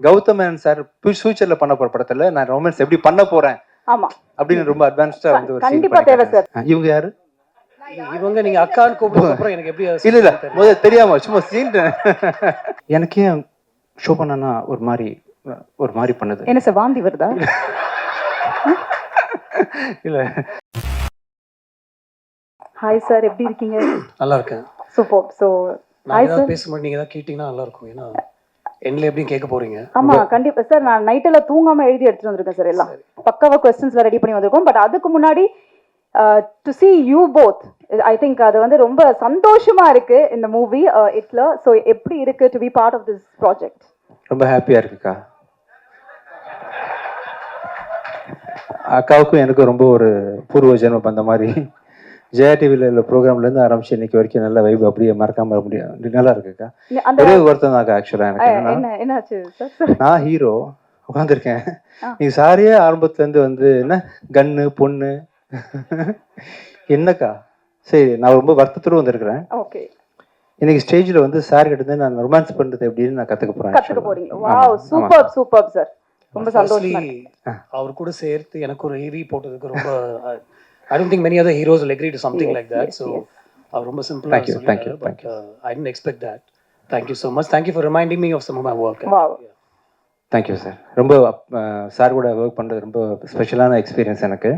Gautham Menon sir ஃபியூச்சர்ல பண்ண போற படத்துல நான் ரொமான்ஸ் எப்படி பண்ண போறேன் ஆமா. அப்படின்னு ரொம்ப அட்வான்ஸ்டா வந்து ஒரு கண்டிப்பா தேவை. ஆ, இவங்க யாரு? இவங்க நீங்க அக்கான்னு கூப்பிடுறது அப்புறம் எனக்கு எப்படி இல்ல இல்ல. முதல்ல தெரியாம சும்மா சீன் எனக்கே ஷோ பண்ணனா ஒரு மாதிரி ஒரு மாதிரி பண்ணுது. என்ன சார் வாந்தி வருதா? இல்ல. ஹாய் சார் எப்படி இருக்கீங்க? நல்லா இருக்கேன். சூப்பர் ஸோ நான் ஏதாவது சார் பேசும்போது நீங்க ஏதாவது கேட்டீங்கன்னா நல்லா இருக்கும். ஏன்னா எண்ணில் எப்படியும் கேட்க போறீங்க? ஆமா கண்டிப்பா. சார் நான் நைட்ல தூங்காம எழுதி எடுத்துட்டு வந்திருக்கேன் சார் எல்லாம். பக்காவா கொஸ்டின்ஸ்ல ரெடி பண்ணி வந்திருக்கோம். பட் அதுக்கு முன்னாடி to see you both I think அது வந்து ரொம்ப சந்தோஷமா இருக்கு இந்த மூவி இட்ல ஸோ எப்படி இருக்கு to be part of this project ரொம்ப ஹாப்பியா இருக்குக்கா. அக்காவுக்கும் எனக்கும் ரொம்ப ஒரு பூர்வ ஜென்மம் அந்த மாதிரி. ஜெயா டிவியில் உள்ள ப்ரோக்ராம்ல இருந்து ஆரம்பிச்சு இன்னைக்கு வரைக்கும் நல்ல வைப் அப்படியே மறக்காம முடியும் நல்லா இருக்குக்கா? ஒரே வருத்தம் தாங்க ஆக்சுவலா எனக்கு நான் ஹீரோ உட்காந்துருக்கேன். நீ சாரியே ஆரம்பத்துல இருந்து வந்து என்ன கன்னு பொண்ணு? என்னக்கா? சரி நான் ரொம்ப வருத்தத்தோடு வந்திருக்கிறேன். ஓகே. இன்னைக்கு ஸ்டேஜ்ல வந்து சார் கிட்ட இருந்து நான் ரொமான்ஸ் பண்றது எப்படின்னு நான். போறீங்க. ஆமா, வாவ் ஆமா. சூப்பர் சூப்பர் சார் ரொம்ப சந்தோஷமா இருக்கு. அவர் கூட சேர்த்து எனக்கு ஒரு ஈரி போட்டதுக்கு ரொம்ப I don't think many other heroes will agree to something Yes, like that yes, so yes. அவர் ரொம்ப சிம்பிளா Thank you, thank you, சொல்லிட்டாரு thank but I didn't expect that. Thank you so much. Thank you for reminding me of some of my work. Wow. Thank you sir ரொம்ப sir கூட work பண்ணுறது ரொம்ப ஸ்பெஷலான experience எனக்கு.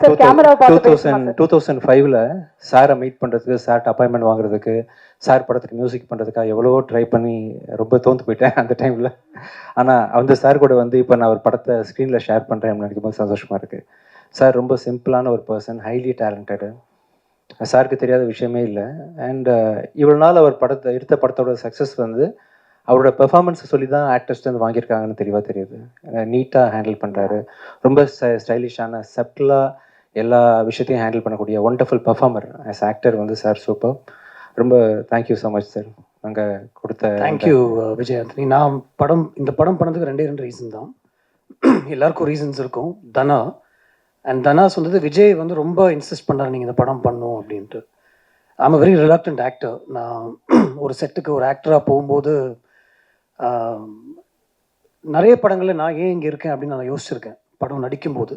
Two thousand two thousand ஃபைவ்ல சாரை meet பண்ணுறதுக்கு சார்ட் அப்பாயின்மெண்ட் வாங்குறதுக்கு சார் படத்துக்கு மியூசிக் பண்ணுறதுக்காக எவ்வளவோ ட்ரை பண்ணி ரொம்ப தோந்து போயிட்டேன் அந்த டைமில் ஆனால் அந்த சார் கூட வந்து இப்போ நான் ஒரு படத்தை ஸ்க்ரீனில் ஷேர் பண்ணுறேன் நினைக்கும் போது சந்தோஷமாக இருக்குது சார் ரொம்ப சிம்பிளான ஒரு பர்சன் ஹைலி டேலண்டடு சாருக்கு தெரியாத விஷயமே இல்லை. அண்ட் இவ்வளோ நாள் அவர் படத்தை எடுத்த படத்தோட சக்ஸஸ் வந்து அவரோட பெர்ஃபார்மன்ஸை சொல்லி தான் ஆக்டர்ஸ்ட்டு வந்து வாங்கியிருக்காங்கன்னு தெளிவாக தெரியுது. நீட்டாக ஹேண்டில் பண்ணுறாரு ரொம்ப ஸ்டைலிஷான செப்டலாக எல்லா விஷயத்தையும் ஹேண்டில் பண்ணக்கூடிய ஒண்டர்ஃபுல் பர்ஃபார்மர் ஆஸ் ஆக்டர் வந்து சார் சூப்பர் ரொம்ப thank you so much sir நாங்கள் கொடுத்த தேங்க்யூ விஜய் ஆண்டனி நான் படம் இந்த படம் பண்ணதுக்கு ரெண்டே ரெண்டு ரீசன் தான். எல்லாருக்கும் ரீசன்ஸ் இருக்கும். தனா அண்ட் தனா சொன்னது விஜய் வந்து ரொம்ப இன்சிஸ்ட் பண்ணார் நீங்கள் இந்த படம் பண்ணும் அப்படின்ட்டு. ஐம் வெரி ரிலாக்டன்ட் ஆக்டர் நான் ஒரு செட்டுக்கு ஒரு ஆக்டராக போகும்போது நிறைய படங்களில் நான் ஏன் இங்கே இருக்கேன் அப்படின்னு நான் யோசிச்சிருக்கேன் படம் நடிக்கும்போது.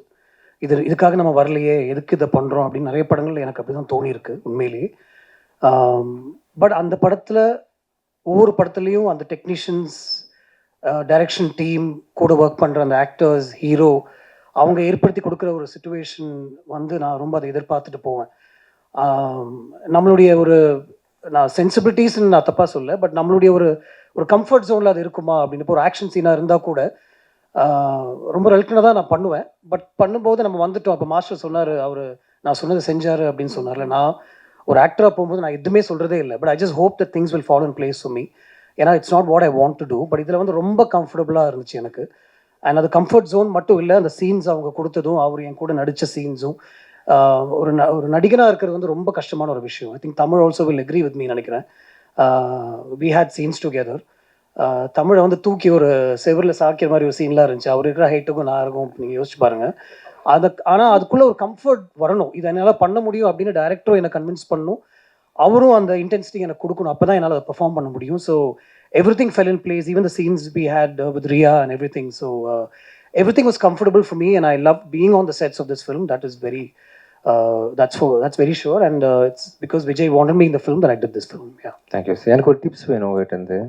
இது இதுக்காக நம்ம வரலையே எதுக்கு இதை பண்ணுறோம் அப்படின்னு நிறைய படங்கள் எனக்கு அப்படி தான் தோணியிருக்கு உண்மையிலேயே. பட் அந்த படத்தில் ஒவ்வொரு படத்துலையும் அந்த டெக்னீஷியன்ஸ் டைரக்ஷன் டீம் கூட ஒர்க் பண்ணுற அந்த ஆக்டர்ஸ் ஹீரோ அவங்க ஏற்படுத்தி கொடுக்குற ஒரு சுச்சுவேஷன் வந்து நான் ரொம்ப அதை எதிர்பார்த்துட்டு போவேன். நம்மளுடைய ஒரு நான் சென்சிபிலிட்டிஸ்ன்னு நான் தப்பாக சொல்ல பட் நம்மளுடைய ஒரு ஒரு கம்ஃபர்ட் ஜோனில் அது இருக்குமா அப்படின்னு இப்போ ஒரு ஆக்ஷன் சீனாக இருந்தால் கூட ரொம்ப ரெல்டனாக தான் நான் பண்ணுவேன். பட் பண்ணும்போது நம்ம வந்துட்டோம். அப்போ மாஸ்டர் சொன்னார் அவர் நான் சொன்னதை செஞ்சார் அப்படின்னு சொன்னார்ல. நான் ஒரு ஆக்டராக போகும்போது நான் எதுவுமே சொல்கிறதே இல்லை. But I just hope the things will follow in place for ஏன்னா it's not what I want to do but இதில் வந்து ரொம்ப கம்ஃபர்டபுளாக இருந்துச்சு எனக்கு. அண்ட் அது கம்ஃபர்ட் ஜோன் மட்டும் இல்லை அந்த சீன்ஸ் அவங்க கொடுத்ததும் அவர் என் கூட நடித்த சீன்ஸும் ஒரு ந ஒரு நடிகனாக இருக்கிறது வந்து ரொம்ப கஷ்டமான ஒரு விஷயம். I think Tamil also will agree with me நினைக்கிறேன். வி ஹேட் சீன்ஸ் டுகெதர் தமிழை வந்து தூக்கி ஒரு செவரில் சாக்கிற மாதிரி ஒரு சீன்லாம் இருந்துச்சு. அவர் இருக்கிற ஹைட்டுக்கும் நான் இருக்கும் நீங்கள் யோசிச்சு பாருங்கள் அது ஆனால் அதுக்குள்ளே ஒரு கம்ஃபர்ட் வரணும். இதை என்னால் பண்ண முடியும் அப்படின்னு டேரக்டரும் என்னை கன்வின்ஸ் பண்ணணும் அவரும் அந்த இன்டென்சிட்டி எனக்கு கொடுக்கணும். அப்போ தான் என்னால் அதை பெர்ஃபார்ம் பண்ண முடியும். So everything fell in place even the scenes we had with Riya and everything so everything was comfortable for me and I love being on the sets of this film that is very that's for that's very sure and it's because Vijay wanted me இந்த film that I did this film yeah thank you sir எனக்கு ஒரு tips வேணும் உங்ககிட்ட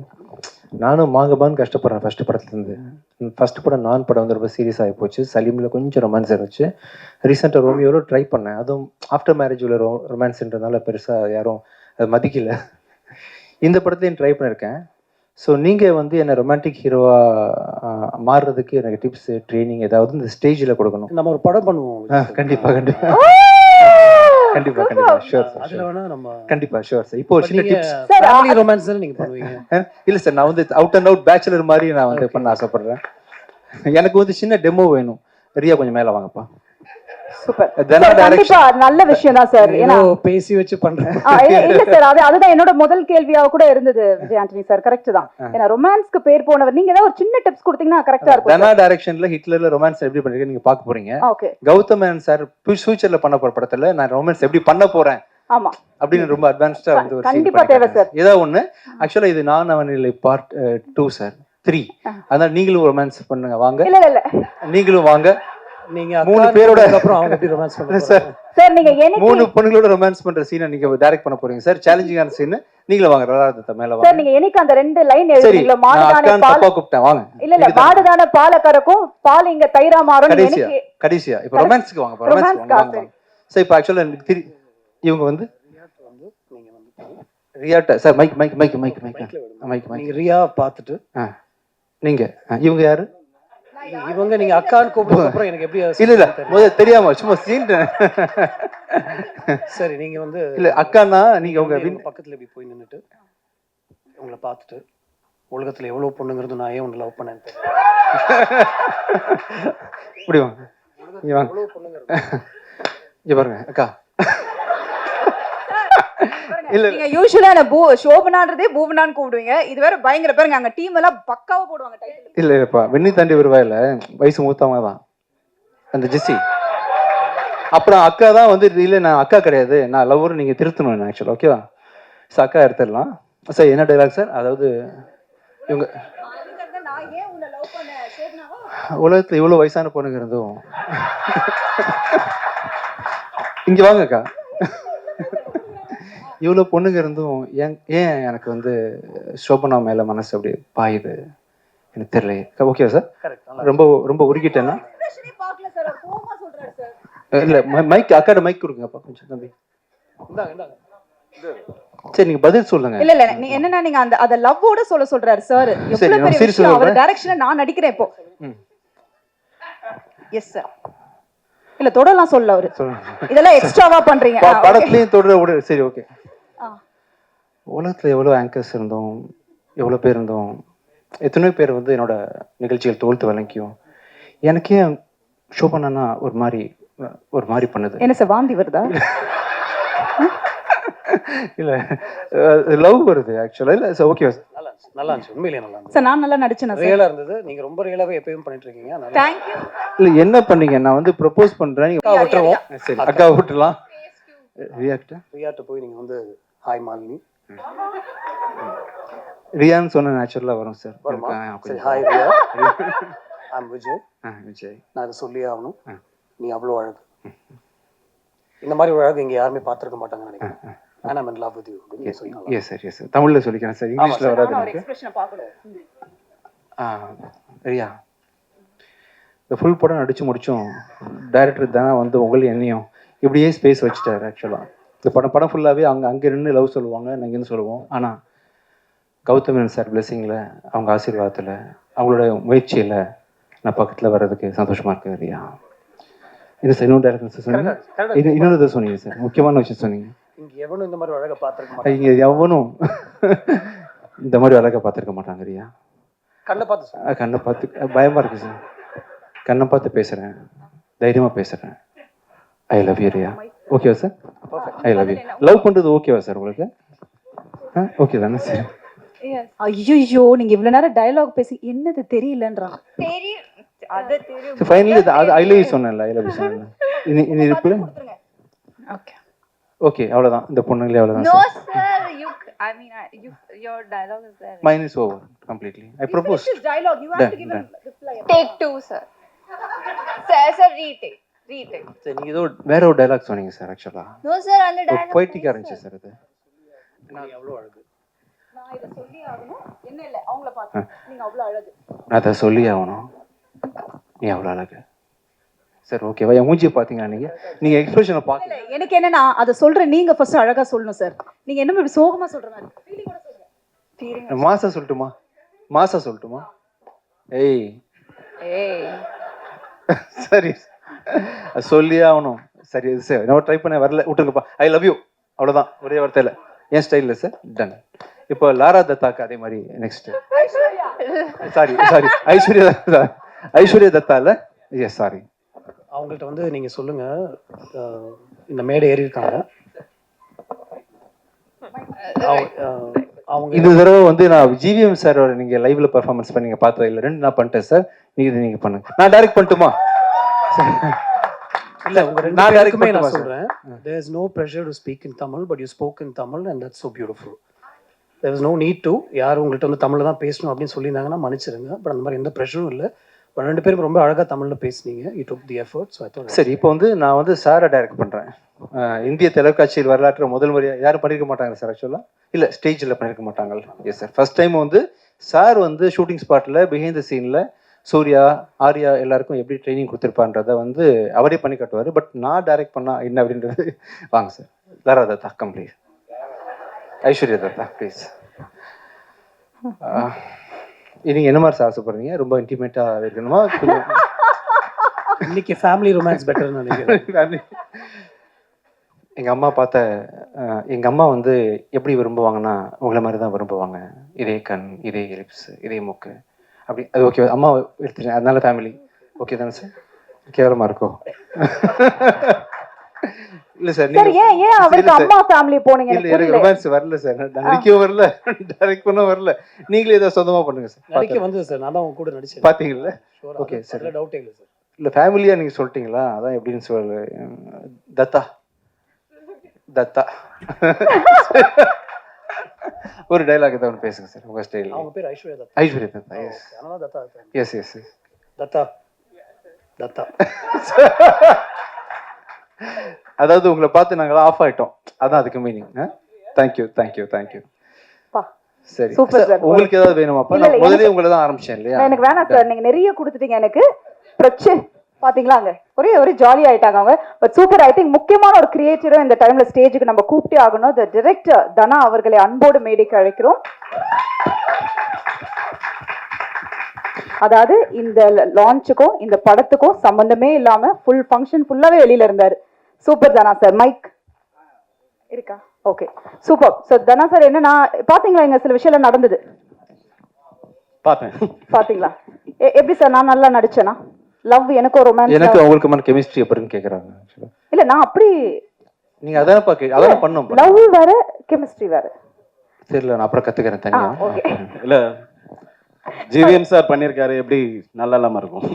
நானும் மாங்கபான்னு கஷ்டப்படுறேன் first படத்துலேருந்து. First படம் நான் படம் வந்து ரொம்ப சீரியஸ் ஆகி போச்சு. சலீமில் கொஞ்சம் ரொமான்ஸ் இருந்துச்சு. ரீசெண்டாக ரோமியோவில் ட்ரை பண்ணேன். அதுவும் ஆஃப்டர் மேரேஜ் உள்ள ரோ ரொமான்ஸ்ன்றதுனால பெருசாக யாரும் அதை மதிக்கல. இந்த படத்தையும் ட்ரை பண்ணியிருக்கேன் ஸோ நீங்கள் வந்து என்னை ரொமான்டிக் ஹீரோவாக மாறுறதுக்கு எனக்கு டிப்ஸ் ட்ரைனிங் ஏதாவது இந்த ஸ்டேஜில் கொடுக்கணும். நம்ம ஒரு படம் பண்ணுவோம். கண்டிப்பாக கண்டிப்பாக கண்டிப்பாக கண்டிப்பாக ஷூர் சார் அதுல வேணா நம்ம கண்டிப்பாக ஷூர் சார் இப்போ ஒரு சின்ன டிப்ஸ் Sir, ஃபேமிலி ரொமான்ஸ் நீங்க பண்ணுவீங்க. இல்ல சார் நான் வந்து அவுட் அண்ட் அவுட் பேச்சுலர் மாதிரி நான் வந்து பண்ண ஆசைப்படுறேன். எனக்கு வந்து சின்ன டெமோ வேணும். ரியா கொஞ்சம் மேல வாங்கப்பா. கண்டிப்பா நல்ல விஷயம் தான் சார் ஏதோ பேசி வச்சு பண்றேன் இல்ல சார் அது அதுதான் என்னோட முதல் கேள்வியா கூட இருந்தது விஜய் ஆண்டனி சார் கரெக்ட் தான். ஏன்னா ரொமான்ஸ்க்கு பேர் போனவர் நீங்க ஏதாவது ஒரு சின்ன டிப்ஸ் கொடுத்தீங்கன்னா கரெக்டா இருக்கும் தனா டைரக்ஷன்ல ஹிட்லர்ல ரொமான்ஸ் எப்படி பண்ணிருக்கேன் நீங்க பார்க்க போறீங்க. ஓகே சார் ஃபியூச்சர்ல பண்ண போற படத்துல நான் ரொமான்ஸ் எப்படி பண்ண போறேன்? ஆமா. அப்படின்னு ரொம்ப அட்வான்ஸ்டா வந்து ஒரு scene கண்டிப்பா தேவை காட்டுறேன். ஏதாவது ஒண்ணு. ஆக்சுவலா இது நான் அவனில் பார்ட் டூ சார் த்ரீ அதனால நீங்களும் ரொமான்ஸ் பண்ணுங்க வாங்க. நீங்களும் வாங்க. நீங்க மூணு பேரோட- அப்புறம் அவங்க எப்படி ரொமான்ஸ் சார் பண்ணுறாங்க சார் நீங்க என்னைக்கு மூணு பொண்ணுங்களோட ரொமான்ஸ் பண்ற சீனை நீங்க டைரக்ட் பண்ண போறீங்க. சார் சேலஞ்சிங்கான சீன் நீங்களும் வாங்க ரலாரதத்தை மேல சார் வாங்க நீங்க என்னைக்கு அந்த ரெண்டு லைன் சரி எழுதுறீங்களோ மாடுதானே பால் தப்பா கூப்பிட்டேன் வாங்க. இல்ல இல்ல மாடுதானே பாலை கறக்கும் பால் இங்க தயிரா மாறும் கடைசியா எனக்கு கடைசியா. இப்ப ரொமான்ஸ்க்கு வாங்க ரொமான்ஸ் Romance வாங்க. சார் இப்ப ஆக்சுவலா எனக்கு திரி இவங்க வந்து நீங்க வந்து ரியாட்ட sir mike mike mike mike mike mike mike நீங்க ரியா பார்த்துட்டு நீங்க இவங்க யாரு? இவங்க நீங்க அக்கான்னு கூப்பிட்டதுக்கு அப்புறம் எனக்கு எப்படி இல்ல இல்ல. தெரியும்? முதல்ல தெரியாம சும்மா சீன் சரி நீங்க வந்து இல்ல அக்கானா நீங்க உங்க பக்கத்துல இப்படி போய் நின்னுட்டு உங்களை பார்த்துட்டு உலகத்துல எவ்வளவு பொண்ணுங்கிறது நான் ஏன் உன்னை லவ் பண்ணேன்னு தெரியல. இப்படி வாங்க. இங்க வாங்க. எவ்வளவு பொண்ணுங்கிறது இங்க பாருங்க அக்கா. இல்ல இல்ல. நீங்க யூஸ்வலா என்ன பூ சோபனான்றதே பூவனான்னு கூப்பிடுவீங்க. இது வேற பயங்கர பாருங்க. அங்க டீம் எல்லாம் பக்காவா போடுவாங்க டைட்டில் இல்ல இல்லப்பா வெண்ணி தாண்டி வருவாயில வயசு மூத்தவங்க தான். அந்த ஜெஸ்ஸி. அப்புறம் அக்கா தான் வந்து இல்ல நான் அக்கா கிடையாது. நான் லவ்வர் நீங்க திருத்தணும் ஆக்சுவலா ஓகேவா சார் அக்கா எடுத்துடலாம். சார் என்ன டைலாக் சார் அதாவது இவங்க உலகத்துல இவ்வளவு வயசான பொண்ணுங்க இருந்தும். இங்க வாங்க அக்கா. இவ்வளவு பொண்ணுங்க இருந்தும் ஏன் ஏன் எனக்கு வந்து சோபனா மேல மனசு அப்படி பாயுது? எனக்கு தெரியல. ஓகே சார் ரொம்ப ரொம்ப உருகிட்டேன்னா? எக்ஸ்பிரஷனே பார்க்கல சார் அவர் கோவமா சொல்றாரு சார் இல்ல மைக் அக்காட மைக் கொடுங்கப்பா கொஞ்சம் தம்பி. சரி நீங்க பதில் சொல்லுங்க. இல்ல இல்ல நீ என்னன்னா நீங்க அந்த அத லவ்வோட சொல்ல சொல்றாரு சார் எவ்வளவு நான் பெரிய விஷயம் அவர். டைரக்ஷன்ல நான் நடிக்கிறேன் இப்போ. எஸ் சார் இல்ல தொடலாம் சொல்ல அவரு. இதெல்லாம் எக்ஸ்ட்ராவா பண்றீங்க. படத்துலயும் தொடர விட சரி ஓகே. உலகத்துல எவ்வளவு ஆங்கர்ஸ் இருந்தோம் எவ்வளவு பேர் இருந்தோம் எத்தனையோ பேர் வந்து என்னோட நிகழ்ச்சிகள் தோல்த்து வழங்கியும். எனக்கே ஷோ பண்ணனா ஒரு மாதிரி ஒரு மாதிரி பண்ணுது. என்ன சார் வாந்தி வருதா? இல்ல லவ் வருது ஆக்சுவலா இல்ல ஓகே நல்லா இருந்துச்சு. உண்மையிலேயே நல்லா இருந்துச்சு. சார் நான் நல்லா நடிச்சேனா சார்? ரியலா இருந்தது. நீங்க ரொம்ப ரியலாவே எப்பயும் பண்ணிட்டு இருக்கீங்க. அதனால தேங்க்யூ இல்ல என்ன பண்ணீங்க? நான் வந்து ப்ரப்போஸ் பண்றேன். நீங்க அக்கா விட்டுருவோம். சரி அக்கா விட்டுலாம். ரியாக்ட் ரியாட்ட போய் நீங்க வந்து ஹாய் மாலினி ரியான்னு சொன்ன நேச்சுரலா வரும் சார். வருமா? சரி ஹாய் ரியா ஐம் விஜய் ஆ, விஜய் நான் அதை சொல்லியே ஆகணும். நீ அவ்வளோ அழகு. இந்த மாதிரி ஒரு அழகு இங்க யாருமே பார்த்திருக்க மாட்டாங்கன்னு நினைக்கிறேன். And I'm in love with you yes sir yes sir தமிழ்ல சொல்லிக்கிறேன் சார் இங்கிலீஷ்ல வராது எனக்கு. எக்ஸ்பிரஷனை பார்க்கணும் ஆ ரியா இந்த ஃபுல் படம் நடிச்சு முடிச்சோம். டைரக்டர் தானே வந்து உங்களையும் என்னையும் இப்படியே ஸ்பேஸ் வச்சுட்டாரு ஆக்சுவலாக இந்த படம் படம் ஃபுல்லாகவே அங்கே அங்கே நின்று லவ் சொல்லுவாங்க நாங்கள் சொல்லுவோம். ஆனால் கௌதமன் சார் பிளெஸிங்கில் அவங்க ஆசீர்வாதத்தில் அவங்களோட முயற்சியில் நான் பக்கத்தில் வர்றதுக்கு சந்தோஷமா இருக்கு ரியா இது சார் இன்னொரு டேரக்டர் சார் சொன்னீங்க? இது இன்னொரு இதை சொன்னீங்க சார் முக்கியமான விஷயம் சொன்னீங்க. இங்க எவனும் இந்த மாதிரி அழகை பார்த்திருக்க மாட்டாங்க. இங்கே எவனும் இந்த மாதிரி அழகை பார்த்துருக்க மாட்டாங்க ரியா. கண்ணை பார்த்து. அஹ் கண்ணை பார்த்து பயமா இருக்கு சார். கண்ணை பார்த்து பேசுறேன். தைரியமா பேசுறேன். I love you Riya. ஓகேவா sir? I love you love பண்றது ஓகேவா சார் உங்களுக்கு? ஓகே தானே சார்? ஐயோ நீங்க இவ்வளவு நேரம் டயலாக் பேசி என்னது தெரியலன்றான் தெரியும் அது தெரியும் ஃபைனலி அது ஐ லவ் யூ சொன்னேன்ல ஐ லவ் யூ சொன்னேன்ல. இனி இனி இருப்பு ஓகே ஓகே அவ்வளவுதான் இந்த பொண்ணுங்களே அவ்வளவுதான் sir sir. You, I mean, I, you, your dialogue is there. Mine is over completely I give done. him reply Take two, sir. Sir, sir, retake. Retake. சரி நீங்க ஏதோ வேற ஒரு டைலாக் சொன்னீங்க சார் ஆக்சுவலா sir, அந்த dialogue. பொய்ட்டிக்கா இருந்துச்சு sir அது நீ அவ்வளோ அழகு நான் இத சொல்லி ஆகணும் என்ன இல்ல அவங்கள பார்த்து நீங்க அவ்வளவு அழகு நான் அதை சொல்லி ஆகணும் நீ அவ்வளோ அழகு சார் ஓகேவா என் மூஞ்சியை பார்த்தீங்களா நீங்க? நீங்க எக்ஸ்பிரஷனை பார்க்கல இல்ல எனக்கு என்னன்னா அத சொல்ற நீங்க ஃபர்ஸ்ட் அழகா சொல்லணும் சார் நீங்க என்ன இப்படி சோகமா சொல்ற மாதிரி ஃபீலிங்கோட சொல்லுங்க. ஃபீலிங் மாசா சொல்லட்டுமா? மாசா சொல்லட்டுமா? ஏய். Hey. சரி. சொல்லியே ஆகணும். சரி சரி. நம்ம ட்ரை பண்ண வரல. விட்டுருங்கப்பா ஐ லவ் யூ அவ்வளோதான் ஒரே வார்த்தையில் என் ஸ்டைலில் சார் டன் இப்போ லாரா தத்தாக்கு அதே மாதிரி next sorry sorry Aishwarya Dutta. Aishwarya தத்தால எஸ் சாரி அவங்கள்ட்ட வந்து நீங்க சொல்லுங்க. இந்த மேடை ஏறி இருக்காங்க. அவங்க- இந்த தடவை வந்து நான் ஜிவிஎம் சாரோட நீங்க லைவ்ல பெர்ஃபார்மன்ஸ் பண்ணீங்க பார்த்தது இல்லை ரெண்டு நான் பண்ணிட்டேன் சார் நீங்க இது நீங்க பண்ணுங்க. நான் டைரக்ட் பண்ணட்டுமா? இல்ல உங்க ரெண்டு பேருக்குமே நான் சொல்றேன். there is no pressure to speak in tamil but you spoke in tamil and that's so beautiful. There was no need to யார் உங்கள்கிட்ட வந்து தமிழில் தான் பேசணும் அப்படின்னு சொல்லியிருந்தாங்கன்னா மன்னிச்சிருங்க. பட் அந்த மாதிரி எந்த ப்ரெஷரும் இல்லை. பட் ரெண்டு பேரும் ரொம்ப அழகாக தமிழில் பேசுனீங்க. You took the effort so சரி இப்போ வந்து நான் வந்து சாரை டைரக்ட் பண்ணுறேன் இந்திய தொலைக்காட்சியில் வரலாற்று முதல் முறையாக யாரும் பண்ணியிருக்க மாட்டாங்க சார் ஆக்சுவலாக இல்லை ஸ்டேஜில் பண்ணியிருக்க மாட்டாங்க எஸ் சார் ஃபர்ஸ்ட் டைம் வந்து சார் வந்து ஷூட்டிங் ஸ்பாட்டில் பிஹைண்ட் த சீனில் சூர்யா ஆர்யா எல்லாருக்கும் எப்படி ட்ரைனிங் கொடுத்துருப்பான்றத வந்து அவரே பண்ணி காட்டுவார். பட் நான் டைரக்ட் பண்ணா என்ன அப்படின்றது வாங்க sir Tara Dutta complete Aishwarya Dutta please நீங்கள் என்ன மாதிரி சார் ஆசைப்படுறீங்க ரொம்ப இன்டிமேட்டாக இருக்கணுமா? இன்னைக்கு ஃபேமிலி ரொமான்ஸ் பெட்டர்னு நினைக்கிறேன். எங்கள் அம்மா பார்த்த அஹ், எங்க அம்மா வந்து எப்படி விரும்புவாங்கன்னா உங்களை மாதிரி தான் விரும்புவாங்க. இதே கண் இதே லிப்ஸ் இதே மூக்கு. அப்படி அது ஓகே அம்மா எடுத்துட்டேன். அதனால ஃபேமிலி ஓகே தானே சார் கேவலமாக இருக்கோ? இல்லை சார் சார் ஏன் ஏன் அவருக்கு. அம்மா ஃபேமிலி போனீங்க? இல்லை எனக்கு ரொமான்ஸ் வரல சார். நடிக்கவும் வரல. டைரக்ட் பண்ண வரல. நீங்களே ஏதோ சொந்தமாக பண்ணுங்க சார். நடிக்க வந்தது சார். நான் தான் உங்க கூட நடிச்சேன் Okay, sir. அதில் டவுட்டே இல்லை சார். இல்லை ஃபேமிலியாக நீங்கள் சொல்லிட்டீங்களா? அதான் எப்படின்னு சொல்லு. தத்தா. தத்தா. ஒரு டைலாக் ஏதாவது ஒன்று பேசுங்க சார் உங்கள் ஸ்டைல் அவங்க பேர் ஐஸ்வர்யா தத்தா. ஐஸ்வர்யா தத்தா எஸ் அதனால Datta. Yes yes Dutta. Datta. அதாவது உங்களை பார்த்து நாங்கள் ஆஃப் ஆயிட்டோம். அதான் அதுக்கு மீனிங் தேங்க்யூ தேங்க்யூ தேங்க்யூ. சரி. உங்களுக்கு ஏதாவது வேணுமாப்பா நான் இல்ல, முதலே உங்களை தான் ஆரம்பிச்சேன் இல்லையா? எனக்கு வேணாம் சார். நீங்க நிறைய கொடுத்துட்டீங்க எனக்கு. பிரச்சனை பாத்தீங்களா அங்க? ஒரே ஒரே ஜாலி ஆயிட்டாங்க அவங்க. பட் சூப்பர் ஐ திங்க் முக்கியமான ஒரு கிரியேட்டரும் இந்த டைம்ல ஸ்டேஜுக்கு நம்ம கூப்பிட்டே ஆகணும். த டிரெக்டர் தனா அவர்களை அன்போடு மேடைக்கு அழைக்கிறோம். அதாவது இந்த லான்ச்சுக்கும் இந்த படத்துக்கும் சம்பந்தமே இல்லாம ஃபுல் ஃபங்க்ஷன் ஃபுல்லாவே வெளியில இருந்தாரு. சூப்பர் தனா சார் மைக் இருக்கா? Okay super sir Dhana sir என்னன்னா பாத்தீங்களா இங்க சில விஷயம் நடந்தது? பார்த்தேன் பாத்தீங்களா? எப்படி சார் நான் நல்லா நடிச்சேனா? லவ் எனக்கும் ரொமான்ஸ் எனக்கு உங்களுக்கு மாதிரி கெமிஸ்ட்ரி எப்படின்னு கேட்குறாங்க இல்ல நான் அப்படி நீங்கள் அதானப்பா கே அதான பண்ணோம் லவ் வேற கெமிஸ்ட்ரி வேற. தெரியல நான் அப்புறம் தனியாக ஓகே இல்ல ஜிவிஎம் சார் பண்ணியிருக்காரு எப்படி நல்லா இல்லாம இருக்கும்?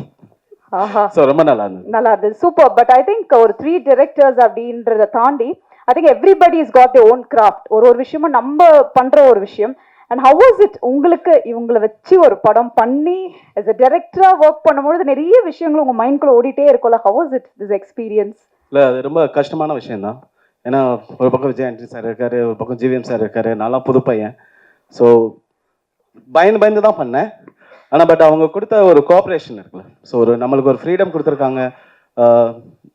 ஸோ ரொம்ப நல்லா இருந்தது நல்லா இருந்தது சூப்பர் பட் ஐ திங்க் ஒரு த்ரீ டிரெக்டர்ஸ் அப்படின்றத தாண்டி I think everybody is got the own craft ஒரு ஒரு விஷயமும் நம்ம பண்ற ஒரு விஷயம். அண்ட் ஹவ் வாஸ் இட் உங்களுக்கு இவங்களை வச்சு ஒரு படம் பண்ணி as a director ஒர்க் பண்ணும்பொழுது நிறைய விஷயங்கள் உங்க மைண்ட்குள்ள ஓடிட்டே இருக்கும்ல? How was it this experience இல்ல அது ரொம்ப கஷ்டமான விஷயம் தான் ஏன்னா ஒரு பக்கம் விஜய் ஆண்டனி சார் இருக்காரு ஒரு பக்கம் ஜிவிஎம் சார் இருக்காரு. நான்லாம் புது பையன். ஸோ பயந்து பயந்து தான் பண்ணேன். ஆனால் பட் அவங்க கொடுத்த ஒரு கோஆப்ரேஷன் இருக்குல்ல. ஸோ ஒரு நம்மளுக்கு ஒரு ஃப்ரீடம் கொடுத்துருக்காங்க.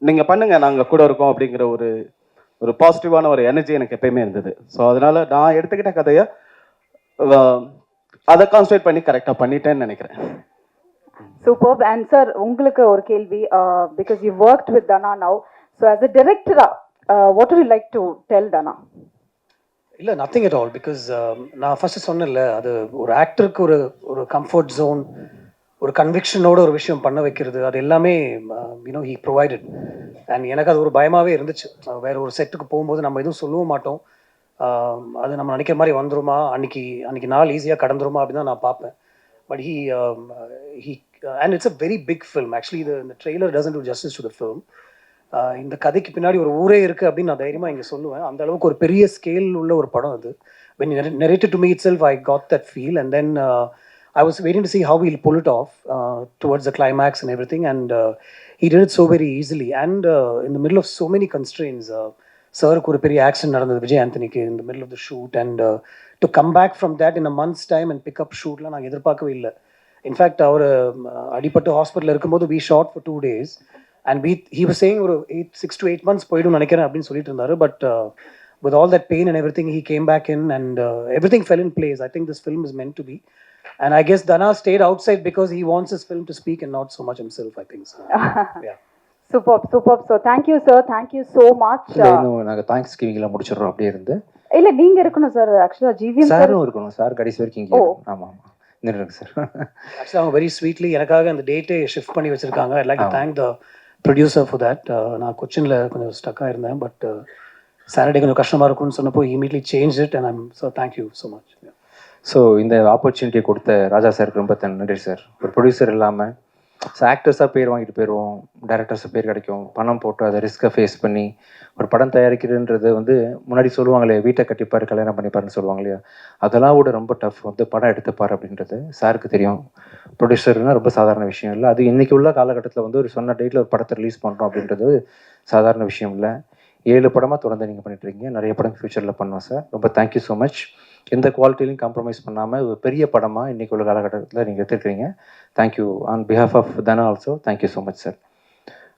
நீங்கள் பண்ணுங்கள் நாங்கள் கூட இருக்கோம் அப்படிங்கிற ஒரு ஒரு பாசிட்டிவான ஒரு எனர்ஜி எனக்கு எப்பயுமே இருந்தது. ஸோ அதனால் நான் எடுத்துக்கிட்ட கதையை அதை கான்சன்ட்ரேட் பண்ணி கரெக்டாக பண்ணிட்டேன்னு நினைக்கிறேன். சூப்பர் அண்ட் சார் உங்களுக்கு ஒரு கேள்வி because you work with Dhana now so as a டிரெக்டரா what you like to tell Dhana இல்லை நத்திங் அட் ஆல் பிகாஸ் நான் ஃபஸ்ட்டு சொன்னேன்ல அது ஒரு ஆக்டருக்கு ஒரு ஒரு கம்ஃபர்ட் ஜோன் ஒரு கன்விக்ஷனோட ஒரு விஷயம் பண்ண வைக்கிறது அது எல்லாமே யூனோ ஹீ ப்ரொவைடட் அண்ட் எனக்கு அது ஒரு பயமாகவே இருந்துச்சு. வேறு வேற ஒரு செட்டுக்கு போகும்போது நம்ம எதுவும் சொல்லவும் மாட்டோம். Um, அது நம்ம நினைக்கிற மாதிரி வந்துருமா? அன்னைக்கு அன்னைக்கு நாள் ஈஸியாக கடந்துருமா? அப்படின்னு தான் நான் பார்ப்பேன். But he he and it's a very big film actually இது இந்த trailer doesn't do justice to the film இந்த கதைக்கு பின்னாடி ஒரு ஊரே இருக்கு அப்படின்னு நான் தைரியமாக இங்கே சொல்லுவேன் அந்த அளவுக்கு ஒரு பெரிய ஸ்கேல் உள்ள ஒரு படம் அது when narrated to me itself I got that feel and then I was waiting to see how he'll pull it off towards the climax and every thing and he did it so very easily and இந்த middle of so many constraints சருக்கு ஒரு பெரிய accident நடந்தது விஜய் ஆண்டனிக்கு இந்த middle of the shoot and to come back from that in a months time and pickup ஷூட்லாம் நாங்கள் எதிர்பார்க்கவே இல்லை in fact அவர் அடிப்பட்டு ஹாஸ்பிட்டல் இருக்கும்போது we shot for two days and we he was saying ஒரு eight six to eight months போய்டும் நினைக்கிறேன் அப்படின்னு சொல்லிட்டு இருந்தாரு. But with all that pain and every thing he came back in and every thing fell in place I think this film is meant to be and I guess Dhana stayed outside because he wants his film to speak and not so much himself I think yeah. Super super so thank you sir thank you so much நாங்கள் thanks கிவிங்லாம் முடிச்சிடுறோம் அப்படியே இருந்து. இல்ல நீங்க இருக்கணும் sir ஆக்சுவலா GVM sir சாரும் இருக்கணும். சார் கடைசி வரைக்கும் இங்கே ஓ. ஆமாம் ஆமாம் நின்றுங்க சார் ஆக்சுவலாக அவங்க வெரி ஸ்வீட்லி எனக்காக அந்த டேட்டே ஷிஃப்ட் பண்ணி வச்சிருக்காங்க. Like thank the producer for that நான் கொச்சினில் கொஞ்சம் ஸ்டக்காக இருந்தேன் பட் சாட்டர்டே கொஞ்சம் கஷ்டமாக இருக்கும்னு சொன்னப்போ immediately change it and I'm so thank you so much so இந்த ஆப்பர்ச்சுனிட்டி கொடுத்த ராஜா சாருக்கு ரொம்ப தன் நன்றி சார் ஒரு ப்ரொடியூசர் இல்லாமல் ஸோ ஆக்டர்ஸாக பேர் வாங்கிட்டு போயிடுவோம் டேரக்டர்ஸாக பேர் கிடைக்கும். பணம் போட்டு அதை ரிஸ்க்கை ஃபேஸ் பண்ணி ஒரு படம் தயாரிக்கிறதுன்றது வந்து முன்னாடி சொல்லுவாங்களே வீட்டை கட்டிப்பார் கல்யாணம் பண்ணிப்பாருன்னு சொல்லுவாங்க இல்லையா? அதெல்லாம் விட ரொம்ப டஃப் வந்து படம் எடுத்துப்பார் அப்படின்றது சாருக்கு தெரியும். ப்ரொடியூசர்னா ரொம்ப சாதாரண விஷயம் இல்லை. அது இன்னைக்கு உள்ள காலகட்டத்தில் வந்து ஒரு சொன்ன டேட்டில் ஒரு படத்தை ரிலீஸ் பண்ணுறோம் அப்படின்றது சாதாரண விஷயம் இல்லை. ஏழு படமாக தொடர்ந்து நீங்கள் பண்ணிட்டுருக்கீங்க நிறைய படம் ஃப்யூச்சரில் பண்ணோம் சார் ரொம்ப தேங்க்யூ ஸோ மச் எந்த குவாலிட்டிலையும் காம்ப்ரமைஸ் பண்ணாமல் ஒரு பெரிய படமாக இன்றைக்கி உள்ள காலகட்டத்தில் நீங்கள் எடுத்துருக்கீங்க thank you on behalf of Dhana also thank you so much sir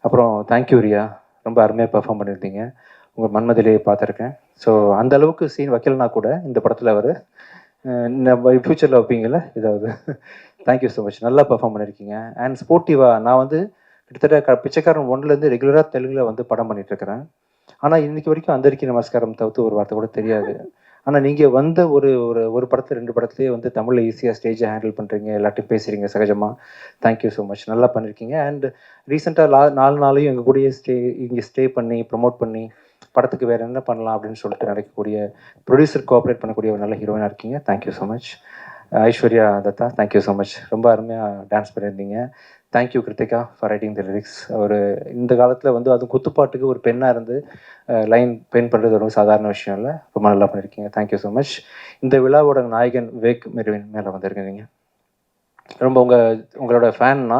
அப்புறம் தேங்க்யூ ரியா. ரொம்ப அருமையாக பெர்ஃபார்ம் பண்ணியிருந்தீங்க. உங்கள் மன்மதிலேயே பார்த்துருக்கேன். ஸோ அந்த அளவுக்கு சீன் வைக்கலனா கூட இந்த படத்தில் அவர் ஃப்யூச்சரில் வைப்பீங்கள்ல இதாவது தேங்க்யூ ஸோ மச் நல்லா பெர்ஃபார்ம் பண்ணியிருக்கீங்க. அண்ட் ஸ்போர்ட்டிவாக நான் வந்து கிட்டத்தட்ட க பிச்சைக்காரன் ஒன்றுலேருந்து ரெகுலராக தெலுங்கில் வந்து படம் பண்ணிகிட்ருக்கிறேன் ஆனால் இன்றைக்கி வரைக்கும் அந்தரிக்கி நமஸ்காரம் தவிர்த்து ஒரு வார்த்தை கூட தெரியாது. ஆனால் நீங்கள் வந்த ஒரு ஒரு ஒரு படத்தில் ரெண்டு படத்துலேயே வந்து தமிழில் ஈஸியாக ஸ்டேஜை ஹேண்டில் பண்ணுறீங்க எல்லாத்தையும் பேசுகிறீங்க சகஜமாக தேங்க்யூ ஸோ மச் நல்லா பண்ணியிருக்கீங்க அண்ட் ரீசெண்டாக லா நாலு நாளையும் எங்கள் கூடயே ஸ்டே இங்கே ஸ்டே பண்ணி ப்ரொமோட் பண்ணி படத்துக்கு வேறு என்ன பண்ணலாம் அப்படின்னு சொல்லிட்டு நடக்கக்கூடிய ப்ரொடியூசர் கோஆப்ரேட் பண்ணக்கூடிய ஒரு நல்ல ஹீரோயினாக இருக்கீங்க. Thank you so much Aishwarya Dutta thank you so much ரொம்ப அருமையாக டான்ஸ் பண்ணியிருந்தீங்க. Thank you Krithika for writing the lyrics ஒரு இந்த காலத்தில் வந்து அது குத்துப்பாட்டுக்கு ஒரு பெண்ணாக இருந்து லைன் பெயின் பண்ணுறது ஒரு சாதாரண விஷயம் இல்லை. ரொம்ப நல்லா பண்ணியிருக்கீங்க தேங்க்யூ ஸோ மச் இந்த விழாவோட நாயகன் விவேக் மெருவின் மேலே வந்திருக்கீங்க ரொம்ப உங்கள் உங்களோட ஃபேன்னா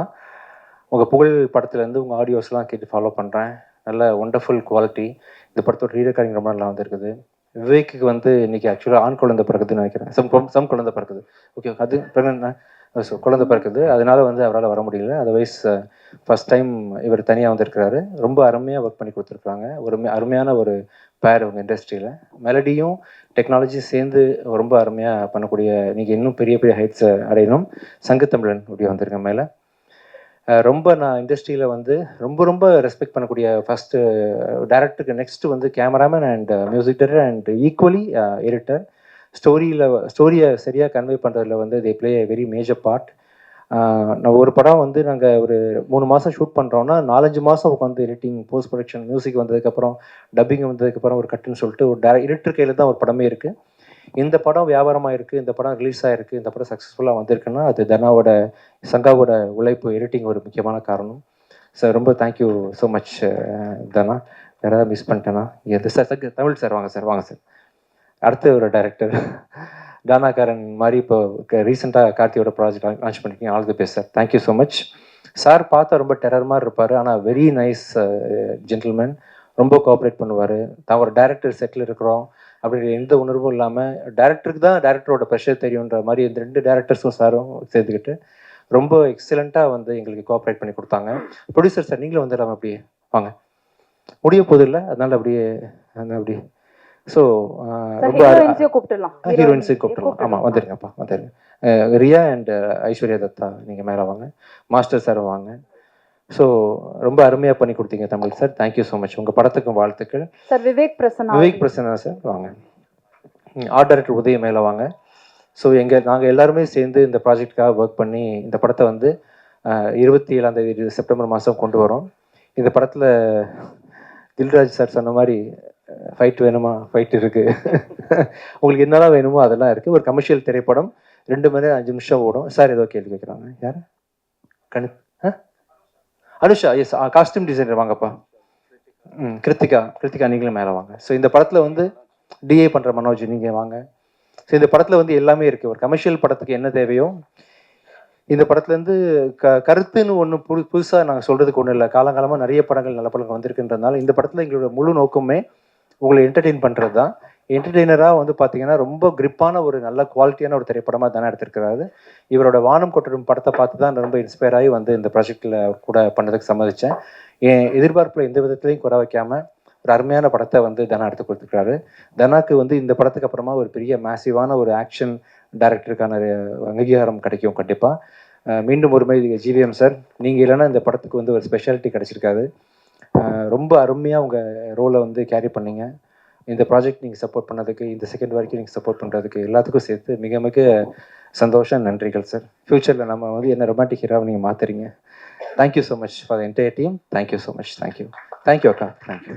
உங்கள் புகழ் படத்துலேருந்து உங்கள் ஆடியோஸ்லாம் கேட்டு ஃபாலோ பண்ணுறேன் நல்ல ஒண்டர்ஃபுல் குவாலிட்டி இந்த படத்தோட ரீடக்காரிங் ரொம்ப நல்லா வந்திருக்குது. விவேக்கு வந்து இன்றைக்கி ஆக்சுவலாக ஆண் குழந்தை பிறகுதுன்னு நினைக்கிறேன். சம் சம் குழந்தை பிறகுது ஓகே அது என்ன? ஸோ குழந்தை பிறக்குது. அதனால வந்து அவரால் வர முடியல. அதர்வைஸ் ஃபர்ஸ்ட் டைம் இவர் தனியாக வந்திருக்கிறாரு. ரொம்ப அருமையாக ஒர்க் பண்ணி கொடுத்துருக்காங்க ஒரு அருமையான ஒரு பேர் உங்கள் இண்டஸ்ட்ரியில் மெலடியும் டெக்னாலஜியும் சேர்ந்து ரொம்ப அருமையாக பண்ணக்கூடிய நீங்கள் இன்னும் பெரிய பெரிய ஹைட்ஸை அடையணும். சங்கத்தமிழன் இப்படி வந்திருங்க மேலே ரொம்ப நான் இண்டஸ்ட்ரியில் வந்து ரொம்ப ரொம்ப ரெஸ்பெக்ட் பண்ணக்கூடிய ஃபஸ்ட்டு டேரக்டருக்கு நெக்ஸ்ட்டு வந்து cameraman and music director and equally editor ஸ்டோரியில் ஸ்டோரியை சரியாக கன்வே பண்ணுறதுல வந்து they play very major part நான் ஒரு படம் வந்து நாங்கள் ஒரு மூணு மாதம் ஷூட் பண்ணுறோன்னா நாலஞ்சு மாதம் உட்காந்து எடிட்டிங் போஸ்ட் ப்ரொடக்ஷன் மியூசிக் வந்ததுக்கப்புறம் டப்பிங் வந்ததுக்கப்புறம் ஒரு கட்டுன்னு சொல்லிட்டு ஒரு டேர இருட்டு கையில் தான் ஒரு படமே இருக்குது இந்த படம் வியாபாரமாக இருக்குது இந்த படம் ரிலீஸ் ஆகிருக்கு இந்த படம் சக்ஸஸ்ஃபுல்லாக வந்திருக்குன்னா அது தனாவோட சங்காவோட உழைப்பு எடிட்டிங் ஒரு முக்கியமான காரணம். சார் ரொம்ப தேங்க்யூ ஸோ மச் தனா. யாராவது மிஸ் பண்ணிட்டேனா? எது? சார் தமிழ் சார் வாங்க சார் வாங்க சார். அடுத்த ஒரு டைரக்டர் தானாகாரன் மாதிரி இப்போ ரீசெண்டாக கார்த்தியோட ப்ராஜெக்ட் லான்ச் பண்ணிருக்கீங்க. All the best sir thank you so much sir பார்த்தா ரொம்ப டெரர் மாதிரி இருப்பார். ஆனால் வெரி நைஸ் ஜென்டில்மேன் ரொம்ப கோஆப்ரேட் பண்ணுவார். தான் ஒரு டேரக்டர் செட்டில் இருக்கிறோம். அப்படின்ற எந்த உணர்வும் இல்லாமல் டேரக்டருக்கு தான் டேரக்டரோட ப்ரெஷர் தெரியுன்ற மாதிரி இந்த ரெண்டு டேரக்டர்ஸும் சாரும் சேர்த்துக்கிட்டு ரொம்ப எக்ஸலண்ட்டாக வந்து எங்களுக்கு கோஆப்ரேட் பண்ணி கொடுத்தாங்க. ப்ரொடியூசர் சார் நீங்களும் வந்துடலாம் அப்படியே? வாங்க. முடிய போதில்லை அதனால் அப்படியே அந்த அப்படியே ஸோ கூப்பிட்டுலாம் ஹீரோயின்ஸு கூப்பிட்டுருலாம் ஆமாம் வந்துருங்க அஹ் ரியா அண்ட் ஐஸ்வர்யா தத்தா நீங்கள் மேலே வாங்க. மாஸ்டர் சார் வாங்க. ஸோ ரொம்ப அருமையாக பண்ணி கொடுத்தீங்க Tamizh sir thank you so much உங்கள் படத்துக்கும் வாழ்த்துக்கள். சார் விவேக் பிரசன்னா. விவேக் பிரசன்னா சார் வாங்க. ஆர்ட் டைரக்டர் உதய மேலே வாங்க. ஸோ எங்கள் நாங்கள் எல்லாருமே சேர்ந்து இந்த ப்ராஜெக்ட்டுக்காக ஒர்க் பண்ணி இந்த படத்தை வந்து இருபத்தி ஏழாம் தேதி செப்டம்பர் மாதம் கொண்டு வரோம். இந்த படத்தில் தில்ராஜ் சார் சொன்ன மாதிரி ஃபைட் வேணுமா? ஃபைட் இருக்குது உங்களுக்கு என்னெல்லாம் வேணுமோ அதெல்லாம் இருக்குது ஒரு கமர்ஷியல் திரைப்படம் ரெண்டு மணி நேரம் அஞ்சு நிமிஷம் ஓடும். சார் ஏதோ கேள்வி கேட்குறாங்க. யார்? கணி அனுஷா எஸ் காஸ்டியூம் டிசைனர் வாங்கப்பா. ம் கிருத்திகா கிருத்திகா நீங்களும் மேலே வாங்க. ஸோ இந்த படத்தில் வந்து டிஏ பண்ணுற மனோஜ் நீங்கள் வாங்க. ஸோ இந்த படத்தில் வந்து எல்லாமே இருக்குது ஒரு கமர்ஷியல் படத்துக்கு என்ன தேவையோ இந்த படத்துலேருந்து க கருத்துன்னு ஒன்று புது புதுசாக நாங்கள் சொல்கிறதுக்கு ஒன்றும் இல்லை. காலங்காலமாக நிறைய படங்கள் நல்ல படங்கள் வந்திருக்குன்றதுனால இந்த படத்தில் எங்களோட முழு நோக்கமே உங்களை என்டர்டெயின் பண்ணுறது தான் என்டர்டெய்னராக வந்து பார்த்தீங்கன்னா ரொம்ப கிரிப்பான ஒரு நல்ல குவாலிட்டியான ஒரு திரைப்படமாக தானே எடுத்திருக்கிறாரு. இவரோட வானம் கொட்டடும் படத்தை பார்த்து தான் ரொம்ப இன்ஸ்பயர் ஆகி வந்து இந்த ப்ராஜெக்டில் கூட பண்ணதுக்கு சம்மதித்தேன் என் எதிர்பார்ப்பில் எந்த விதத்துலையும் குறை வைக்காமல் ஒரு அருமையான படத்தை வந்து தனா எடுத்து கொடுத்துருக்காரு தனாக்கு வந்து இந்த படத்துக்கு அப்புறமா ஒரு பெரிய மேசிவான ஒரு ஆக்ஷன் டைரக்டருக்கான அங்கீகாரம் கிடைக்கும் கண்டிப்பாக மீண்டும் ஒருமை ஜிவிஎம் சார் நீங்கள் இல்லைன்னா இந்த படத்துக்கு வந்து ஒரு ஸ்பெஷாலிட்டி கிடைச்சிருக்காது. ரொம்ப அருமையாக உங்கள் ரோலை வந்து கேரி பண்ணீங்க. இந்த ப்ராஜெக்ட் நீங்கள் சப்போர்ட் பண்ணதுக்கு இந்த செகண்ட் வரைக்கும் நீங்கள் சப்போர்ட் பண்ணுறதுக்கு எல்லாத்துக்கும் சேர்த்து மிக மிக சந்தோஷம் நன்றிகள் சார் ஃப்யூச்சரில் நம்ம வந்து என்ன ரொமான்டிக் ஹீரோவை நீங்கள் மாற்றுறீங்க thank you so much for entire team thank you so much thank you thank you அக்கா. Thank you